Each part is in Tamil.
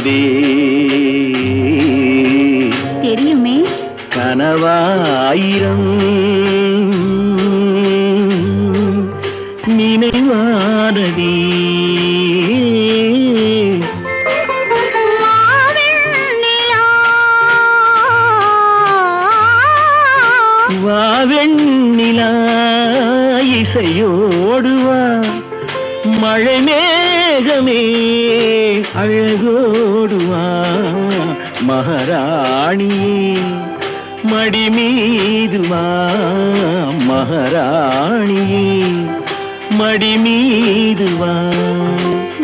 கண்டதே தெரியுமே. கனவாயிரம் நினைவானதே வாவெண்ணிலா இசையோடுவா மழை மேகமே அழகோ மகாராணியே மடி மீது வா மகாராணியே மடி மீது வா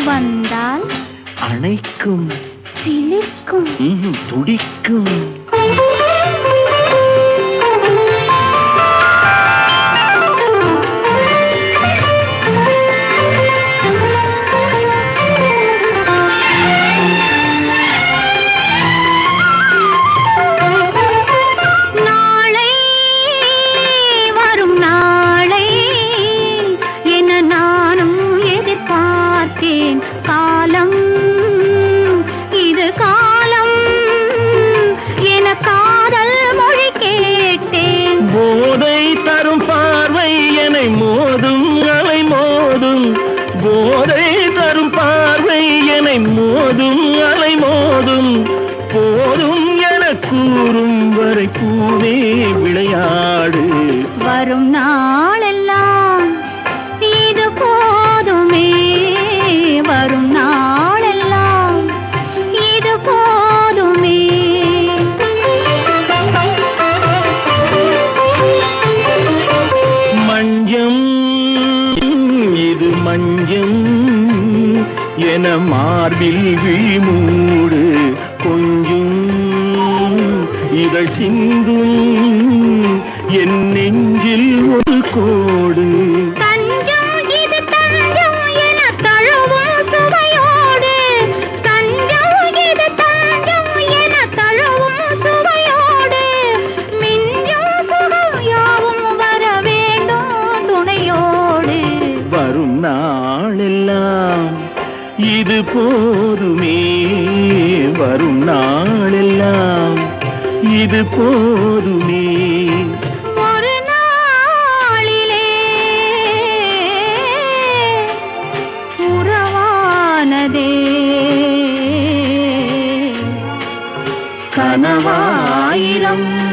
வந்தால் அணைக்கும் சிலிர்க்கும். துடிக்கும். கூறும் வரை பூவே விளையாடு. வரும் நாளெல்லாம் இது போதுமே. வரும் நாளெல்லாம் இது போதுமே. மஞ்சம் இது மஞ்சம் என மார்பில் விழிமூடு கொஞ்சம் இதழ் சிந்தும் என் நெஞ்சில் ஒரு கோடு. நாளெல்லாம் இது போதுமே. வரும் நாளெல்லாம் இது போதுமே. ஒரு நாளிலே உறவானதே. கனவாயிரம்